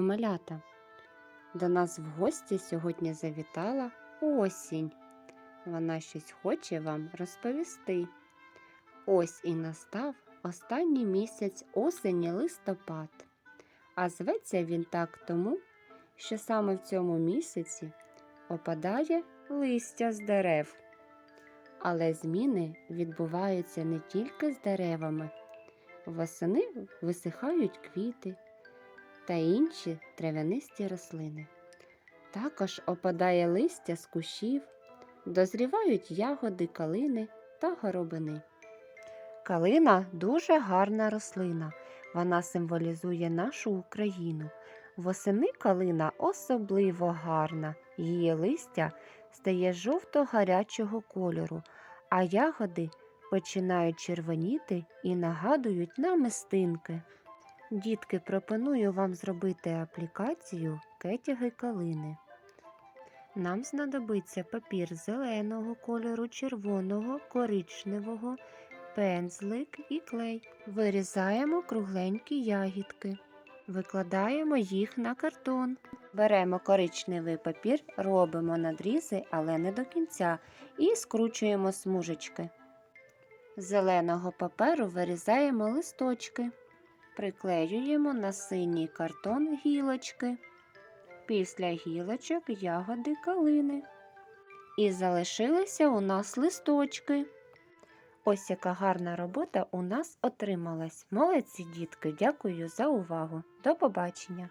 малята! До нас в гості сьогодні завітала осінь. Вона щось хоче вам розповісти. Ось і настав останній місяць осені листопад. А зветься він так тому, що саме в цьому місяці опадає листя з дерев. Але зміни відбуваються не тільки з деревами. Восени висихають квіти та інші трав'янисті рослини. Також опадає листя з кущів, дозрівають ягоди калини та горобини. Калина дуже гарна рослина. Вона символізує нашу Україну. Восени калина особливо гарна. Її листя стає жовто-гарячого кольору, а ягоди починають червоніти і нагадують намистинки. Дітки, пропоную вам зробити аплікацію кетяги калини. Нам знадобиться папір зеленого кольору, червоного, коричневого, пензлик і клей. Вирізаємо кругленькі ягідки. Викладаємо їх на картон. Беремо коричневий папір, робимо надрізи, але не до кінця, і скручуємо смужечки. З зеленого паперу вирізаємо листочки. Приклеюємо на синій картон гілочки. Після гілочок ягоди калини. І залишилися у нас листочки. Ось яка гарна робота у нас отрималась. Молодці, дітки, дякую за увагу. До побачення!